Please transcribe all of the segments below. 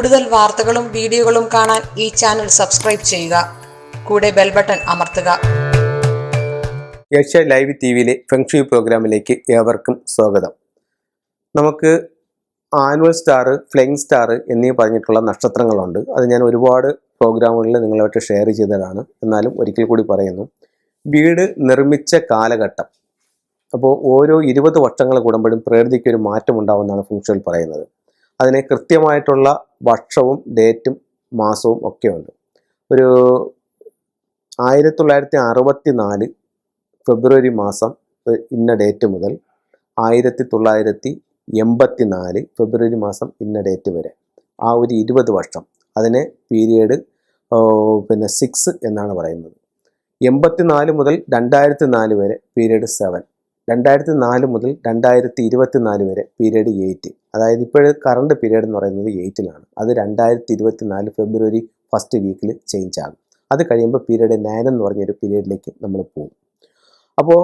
കൂടുതൽ വാർത്തകളും വീഡിയോകളും കാണാൻ ഈ ചാനൽ സബ്സ്ക്രൈബ് ചെയ്യുക. കൂടെ ബെൽ ബട്ടൺ അമർത്തുക. ഏഷ്യ ലൈവ് ടി വിയിലെ ഫെങ്ഷി പ്രോഗ്രാമിലേക്ക് ഏവർക്കും സ്വാഗതം. നമുക്ക് ആനുവൽ സ്റ്റാർ ഫ്ലൈങ് സ്റ്റാർ എന്നീ പറഞ്ഞിട്ടുള്ള നക്ഷത്രങ്ങളുണ്ട്. അത് ഞാൻ ഒരുപാട് പ്രോഗ്രാമുകളിൽ നിങ്ങളുമായിട്ട് ഷെയർ ചെയ്തതാണ്. എന്നാലും ഒരിക്കൽ കൂടി പറയുന്നു. വീട് നിർമ്മിച്ച കാലഘട്ടം. അപ്പോൾ ഓരോ ഇരുപത് വർഷങ്ങൾ കൂടുമ്പോഴും പ്രകൃതിക്ക് ഒരു മാറ്റം ഉണ്ടാവുമെന്നാണ് ഫുങ്ഷനിൽ പറയുന്നത്. അതിനെ കൃത്യമായിട്ടുള്ള വർഷവും ഡേറ്റും മാസവും ഒക്കെ ഉണ്ട് ഒരു ആയിരത്തി തൊള്ളായിരത്തി അറുപത്തി നാല് ഫെബ്രുവരി മാസം ഇന്ന ഡേറ്റ് മുതൽ ആയിരത്തി തൊള്ളായിരത്തി എൺപത്തി നാല് ഫെബ്രുവരി മാസം ഇന്ന ഡേറ്റ് വരെ. ആ ഒരു ഇരുപത് വർഷം. അതിനെ പീരിയഡ് പിന്നെ സിക്സ് എന്നാണ് പറയുന്നത്. എൺപത്തി നാല് മുതൽ രണ്ടായിരത്തി നാല് വരെ പീരിയഡ് സെവൻ. രണ്ടായിരത്തി നാല് മുതൽ രണ്ടായിരത്തി ഇരുപത്തി നാല് വരെ പീരീഡ് എയ്റ്റ് അതായത് ഇപ്പോഴത്തെ കറണ്ട് പീരീഡ് എന്ന് പറയുന്നത് എയ്റ്റിലാണ് അത് രണ്ടായിരത്തി ഇരുപത്തി നാല് ഫെബ്രുവരി ഫസ്റ്റ് വീക്കിൽ ചേഞ്ച് ആകും. അത് കഴിയുമ്പോൾ പീരീഡ് നയൻ എന്ന് പറഞ്ഞൊരു പീരീഡിലേക്ക് നമ്മൾ പോകും. അപ്പോൾ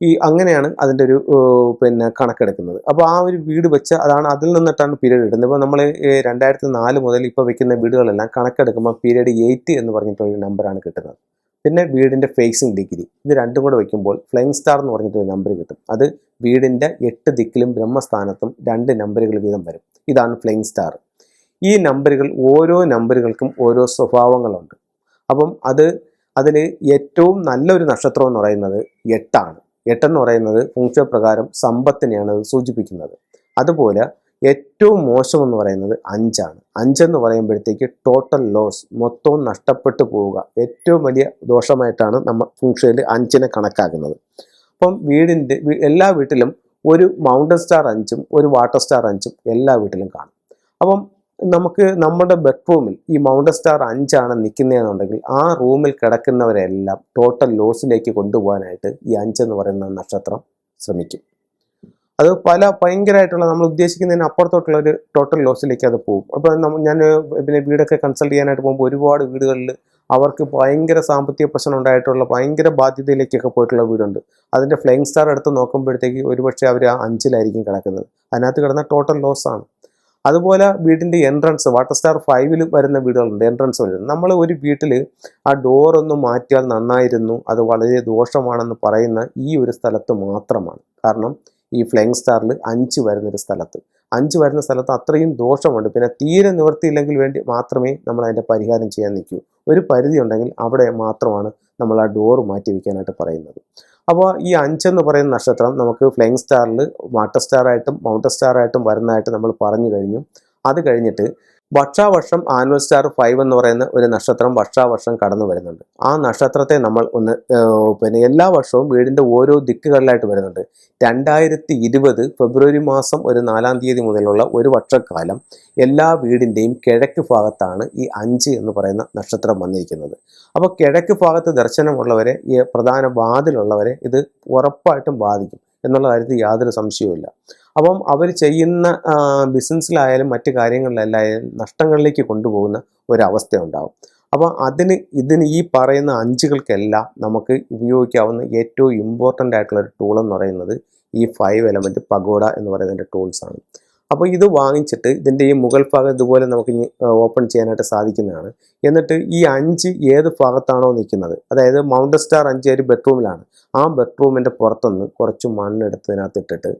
ഈ അങ്ങനെയാണ് അതിന്റെ ഒരു പിന്നെ കണക്കെടുക്കുന്നത്. അപ്പോൾ ആ ഒരു വീട് വെച്ച് അതാണ് അതിൽ നിന്നിട്ടാണ് പീരീഡ് ഇടുന്നത്. ഇപ്പോൾ നമ്മൾ രണ്ടായിരത്തി നാല് മുതൽ ഇപ്പോൾ വെക്കുന്ന വീടുകളെല്ലാം കണക്കെടുക്കുമ്പോൾ പീരീഡ് എയ്റ്റ് എന്ന് പറഞ്ഞിട്ടുള്ളൊരു നമ്പറാണ് കിട്ടുന്നത്. പിന്നെ വീടിന്റെ ഫേസിംഗ് ഡിഗ്രി ഇത് രണ്ടും കൂടെ വയ്ക്കുമ്പോൾ ഫ്ലൈങ് സ്റ്റാർ എന്ന് പറഞ്ഞിട്ടൊരു നമ്പർ കിട്ടും. അത് വീടിന്റെ എട്ട് ദിക്കിലും ബ്രഹ്മസ്ഥാനത്തും രണ്ട് നമ്പറുകൾ വീതം വരും. ഇതാണ് ഫ്ലൈങ് സ്റ്റാർ ഈ നമ്പറുകൾ ഓരോ നമ്പറുകൾക്കും ഓരോ സ്വഭാവങ്ങളുണ്ട്. അപ്പം അത് അതിൽ ഏറ്റവും നല്ലൊരു നക്ഷത്രം എന്ന് പറയുന്നത് എട്ടാണ്. എട്ടെന്ന് പറയുന്നത് ഫുങ്ഷ പ്രകാരം സമ്പത്തിനെയാണ് അത് സൂചിപ്പിക്കുന്നത്. അതുപോലെ ഏറ്റവും മോശമെന്ന് പറയുന്നത് അഞ്ചാണ്. അഞ്ചെന്ന് പറയുമ്പോഴത്തേക്ക് ടോട്ടൽ ലോസ് മൊത്തവും നഷ്ടപ്പെട്ടു പോവുക. ഏറ്റവും വലിയ ദോഷമായിട്ടാണ് നമ്മൾ ഫുങ്ഷയിൽ അഞ്ചിനെ കണക്കാക്കുന്നത്. അപ്പം വീടിന്റെ എല്ലാ വീട്ടിലും ഒരു മൗണ്ടൻ സ്റ്റാർ അഞ്ചും ഒരു വാട്ടർ സ്റ്റാർ അഞ്ചും എല്ലാ വീട്ടിലും കാണും. അപ്പം നമുക്ക് നമ്മുടെ ബെഡ്റൂമിൽ ഈ മൗണ്ടൻ സ്റ്റാർ അഞ്ചാണ് നിൽക്കുന്നതെന്നുണ്ടെങ്കിൽ ആ റൂമിൽ കിടക്കുന്നവരെല്ലാം ടോട്ടൽ ലോസിലേക്ക് കൊണ്ടുപോകാനായിട്ട് ഈ അഞ്ചെന്ന് പറയുന്ന നക്ഷത്രം ശ്രമിക്കും. അത് പല ഭയങ്കരമായിട്ടുള്ള നമ്മൾ ഉദ്ദേശിക്കുന്നതിന് അപ്പുറത്തോട്ടുള്ള ഒരു ടോട്ടൽ ലോസിലേക്ക് അത് പോകും. അപ്പോൾ ഞാൻ പിന്നെ വീടൊക്കെ കൺസൾട്ട് ചെയ്യാനായിട്ട് പോകുമ്പോൾ ഒരുപാട് വീടുകളിൽ അവർക്ക് ഭയങ്കര സാമ്പത്തിക പ്രശ്നം ഉണ്ടായിട്ടുള്ള ഭയങ്കര ബാധ്യതയിലേക്കൊക്കെ പോയിട്ടുള്ള വീടുണ്ട്. അതിന്റെ ഫ്ലൈങ് സ്റ്റാർ എടുത്ത് നോക്കുമ്പോഴത്തേക്ക് ഒരുപക്ഷെ അവർ ആ അഞ്ചിലായിരിക്കും കിടക്കുന്നത്. അതിനകത്ത് കിടന്ന ടോട്ടൽ ലോസ് ആണ്. അതുപോലെ വീടിന്റെ എൻട്രൻസ് വാട്ടർ സ്റ്റാർ ഫൈവിൽ വരുന്ന വീടുകളുണ്ട് എൻട്രൻസ് വരുന്നത് നമ്മൾ ഒരു വീട്ടിൽ ആ ഡോർ ഒന്ന് മാറ്റിയാൽ നന്നായിരുന്നു അത് വളരെ ദോഷമാണെന്ന് പറയുന്ന ഈ ഒരു സ്ഥലത്ത് മാത്രമാണ്. കാരണം ഈ ഫ്ലൈങ് സ്റ്റാറിൽ അഞ്ച് വരുന്നൊരു സ്ഥലത്ത്. അഞ്ച് വരുന്ന സ്ഥലത്ത് അത്രയും ദോഷമുണ്ട്. പിന്നെ തീരെ നിവർത്തിയില്ലെങ്കിൽ വേണ്ടി മാത്രമേ നമ്മൾ അതിന്റെ പരിഹാരം ചെയ്യാൻ നിൽക്കൂ. ഒരു പരിധി ഉണ്ടെങ്കിൽ അവിടെ മാത്രമാണ് നമ്മൾ ആ ഡോർ മാറ്റി വയ്ക്കാനായിട്ട് പറയുന്നത്. അപ്പോൾ ഈ അഞ്ചെന്ന് പറയുന്ന നക്ഷത്രം നമുക്ക് ഫ്ലൈങ് സ്റ്റാറിൽ വാട്ടർ സ്റ്റാറായിട്ടും മൗണ്ടൻ സ്റ്റാർ ആയിട്ടും വരുന്നതായിട്ട് നമ്മൾ പറഞ്ഞു കഴിഞ്ഞു. അത് കഴിഞ്ഞിട്ട് വർഷാവർഷം ആനുവൽ സ്റ്റാർ ഫൈവ് എന്ന് പറയുന്ന ഒരു നക്ഷത്രം വർഷാവർഷം കടന്നു വരുന്നുണ്ട്. ആ നക്ഷത്രത്തെ നമ്മൾ ഒന്ന് പിന്നെ എല്ലാ വർഷവും വീടിന്റെ ഓരോ ദിക്കുകളിലായിട്ട് വരുന്നുണ്ട്. രണ്ടായിരത്തി ഇരുപത് ഫെബ്രുവരി മാസം ഒരു നാലാം തീയതി മുതലുള്ള ഒരു വർഷക്കാലം എല്ലാ വീടിന്റെയും കിഴക്ക് ഭാഗത്താണ് ഈ അഞ്ച് എന്ന് പറയുന്ന നക്ഷത്രം വന്നിരിക്കുന്നത്. അപ്പോൾ കിഴക്ക് ഭാഗത്ത് ദർശനമുള്ളവരെ ഈ പ്രധാന വാതിലുള്ളവരെ ഇത് ഉറപ്പായിട്ടും ബാധിക്കും. എന്നുള്ള കാര്യത്തിൽ യാതൊരു സംശയവുമില്ല. അപ്പം അവർ ചെയ്യുന്ന ബിസിനസ്സിലായാലും മറ്റു കാര്യങ്ങളിലായാലും നഷ്ടങ്ങളിലേക്ക് കൊണ്ടുപോകുന്ന ഒരവസ്ഥ ഉണ്ടാകും അപ്പോൾ അതിന് ഇതിന് ഈ പറയുന്ന അഞ്ചുകൾക്കെല്ലാം നമുക്ക് ഉപയോഗിക്കാവുന്ന ഏറ്റവും ഇമ്പോർട്ടന്റ് ആയിട്ടുള്ള ഒരു ടൂൾ എന്ന് പറയുന്നത് ഈ ഫൈവ് എലമെന്റ് പഗോഡ എന്ന് പറയുന്നതിന്റെ ടൂൾസാണ് അപ്പോൾ ഇത് വാങ്ങിച്ചിട്ട് ഇതിന്റെ ഈ മുകൾ ഭാഗം ഇതുപോലെ നമുക്ക് ഓപ്പൺ ചെയ്യാനായിട്ട് സാധിക്കുന്നതാണ്. എന്നിട്ട് ഈ അഞ്ച് ഏത് ഭാഗത്താണോ നിൽക്കുന്നത് അതായത് മൗണ്ടൻ സ്റ്റാർ അഞ്ച് ഒരു ബെഡ്റൂമിലാണ് ആ ബെഡ്റൂമിന്റെ പുറത്തുനിന്ന് കുറച്ച് മണ്ണെടുത്ത് ഇട്ടിട്ട്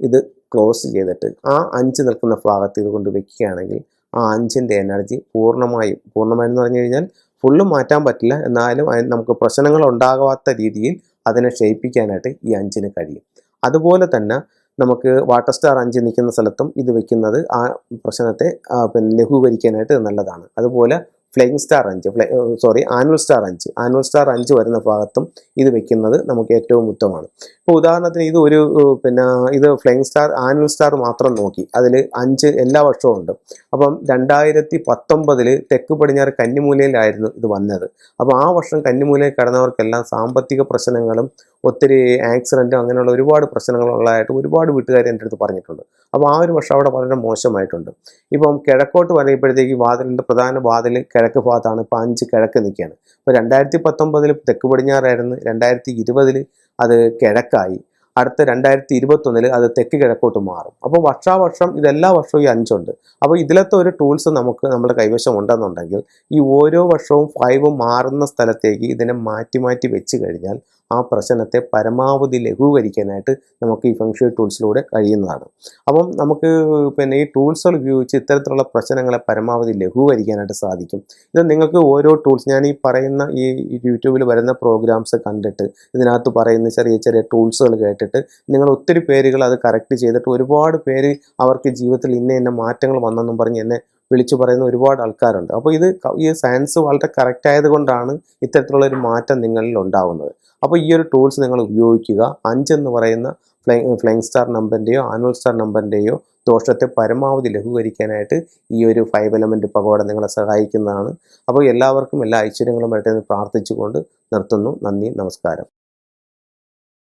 ഇത് ക്ലോസ് ചെയ്തിട്ട് ആ അഞ്ച് നിൽക്കുന്ന ഭാഗത്ത് ഇത് കൊണ്ട് വെക്കുകയാണെങ്കിൽ ആ അഞ്ചിന്റെ എനർജി പൂർണമായും പൂർണമായും എന്ന് പറഞ്ഞു കഴിഞ്ഞാൽ ഫുള്ള് മാറ്റാൻ പറ്റില്ല. എന്നാലും നമുക്ക് പ്രശ്നങ്ങൾ ഉണ്ടാകാത്ത രീതിയിൽ അതിനെ ക്ഷയിപ്പിക്കാനായിട്ട് ഈ അഞ്ചിന് കഴിയും. അതുപോലെ തന്നെ നമുക്ക് വാട്ടർ സ്റ്റാർ അഞ്ച് നിൽക്കുന്ന സ്ഥലത്തും ഇത് വെക്കുന്നത് ആ പ്രശ്നത്തെ പിന്നെ ലഘൂകരിക്കാനായിട്ട് നല്ലതാണ്. അതുപോലെ ഫ്ലൈങ് സ്റ്റാർ അഞ്ച് സോറി ആനുവൽ സ്റ്റാർ അഞ്ച് ആനുവൽ സ്റ്റാർ അഞ്ച് വരുന്ന ഭാഗത്തും ഇത് വെക്കുന്നത് നമുക്ക് ഏറ്റവും ഉത്തമമാണ്. ഇപ്പോൾ ഉദാഹരണത്തിന് ഇത് ഒരു പിന്നെ ഇത് ഫ്ലൈങ് സ്റ്റാർ ആനുവൽ സ്റ്റാർ മാത്രം നോക്കി. അതിൽ അഞ്ച് എല്ലാ വർഷവും ഉണ്ട്. അപ്പം രണ്ടായിരത്തി പത്തൊമ്പതിൽ തെക്ക് പടിഞ്ഞാറ് കന്നിമൂലയിലായിരുന്നു ഇത് വന്നത്. അപ്പോൾ ആ വർഷം കന്നിമൂലയിൽ കടന്നവർക്കെല്ലാം സാമ്പത്തിക പ്രശ്നങ്ങളും ഒത്തിരി ആക്സിഡന്റും അങ്ങനെയുള്ള ഒരുപാട് പ്രശ്നങ്ങളുള്ളതായിട്ട് ഒരുപാട് വീട്ടുകാർ എന്റെ അടുത്ത് പറഞ്ഞിട്ടുണ്ട്. അപ്പോൾ ആ ഒരു വർഷം അവിടെ വളരെ മോശമായിട്ടുണ്ട്. ഇപ്പം കിഴക്കോട്ട് പറയുമ്പോഴത്തേക്ക് വാതിലിന്റെ പ്രധാന വാതിൽ കിഴക്ക് ഭാഗത്താണ്. ഇപ്പോൾ അഞ്ച് കിഴക്ക് നിൽക്കുകയാണ്. ഇപ്പോൾ രണ്ടായിരത്തി പത്തൊമ്പതിൽ തെക്ക് പടിഞ്ഞാറായിരുന്നു. രണ്ടായിരത്തി ഇരുപതിൽ അത് കിഴക്കായി. അടുത്ത രണ്ടായിരത്തി ഇരുപത്തൊന്നിൽ അത് തെക്ക് കിഴക്കോട്ട് മാറും. അപ്പോൾ വർഷാവർഷം ഇതെല്ലാ വർഷവും ഈ അഞ്ചുണ്ട്. അപ്പോൾ ഇതിലത്തെ ഒരു ടൂൾസ് നമുക്ക് നമ്മുടെ കൈവശം ഉണ്ടെന്നുണ്ടെങ്കിൽ ഈ ഓരോ വർഷവും ഫൈവ് മാറുന്ന സ്ഥലത്തേക്ക് ഇതിനെ മാറ്റി മാറ്റി വെച്ച് കഴിഞ്ഞാൽ ആ പ്രശ്നത്തെ പരമാവധി ലഘൂകരിക്കാനായിട്ട് നമുക്ക് ഈ ഫംഗ്ഷൻ ടൂൾസിലൂടെ കഴിയുന്നതാണ്. അപ്പം നമുക്ക് പിന്നെ ഈ ടൂൾസുകൾ ഉപയോഗിച്ച് ഇത്തരത്തിലുള്ള പ്രശ്നങ്ങളെ പരമാവധി ലഘൂകരിക്കാനായിട്ട് സാധിക്കും. ഇത് നിങ്ങൾക്ക് ഓരോ ടൂൾസ് ഞാൻ ഈ പറയുന്ന ഈ യൂട്യൂബിൽ വരുന്ന പ്രോഗ്രാംസ് കണ്ടിട്ട് ഇതിനകത്ത് പറയുന്ന ചെറിയ ചെറിയ ടൂൾസുകൾ കേട്ടിട്ട് നിങ്ങൾ ഒത്തിരി പേരുകൾ അത് കറക്റ്റ് ചെയ്തിട്ട് ഒരുപാട് പേര് അവർക്ക് ജീവിതത്തിൽ ഇന്ന മാറ്റങ്ങൾ വന്നെന്നും പറഞ്ഞ് എന്നെ വിളിച്ചു പറയുന്ന ഒരുപാട് ആൾക്കാരുണ്ട്. അപ്പോൾ ഇത് ഈ സയൻസ് വളരെ കറക്റ്റ് ആയതുകൊണ്ടാണ് ഇത്തരത്തിലുള്ള ഒരു മാറ്റം നിങ്ങളിൽ ഉണ്ടാവുന്നത്. അപ്പോൾ ഈ ഒരു ടൂൾസ് നിങ്ങൾ ഉപയോഗിക്കുക. അഞ്ചെന്ന് പറയുന്ന ഫ്ലൈ ഫ്ലൈങ് സ്റ്റാർ നമ്പറിന്റെയോ ആനുവൽ സ്റ്റാർ നമ്പറിന്റെയോ ദോഷത്തെ പരമാവധി ലഘൂകരിക്കാനായിട്ട് ഈ ഒരു ഫൈവ് എലമെന്റ് പകോട നിങ്ങളെ സഹായിക്കുന്നതാണ്. അപ്പോൾ എല്ലാവർക്കും എല്ലാ ഐശ്വര്യങ്ങളും വരട്ടെ എന്ന് പ്രാർത്ഥിച്ചുകൊണ്ട് നിർത്തുന്നു. നന്ദി നമസ്കാരം.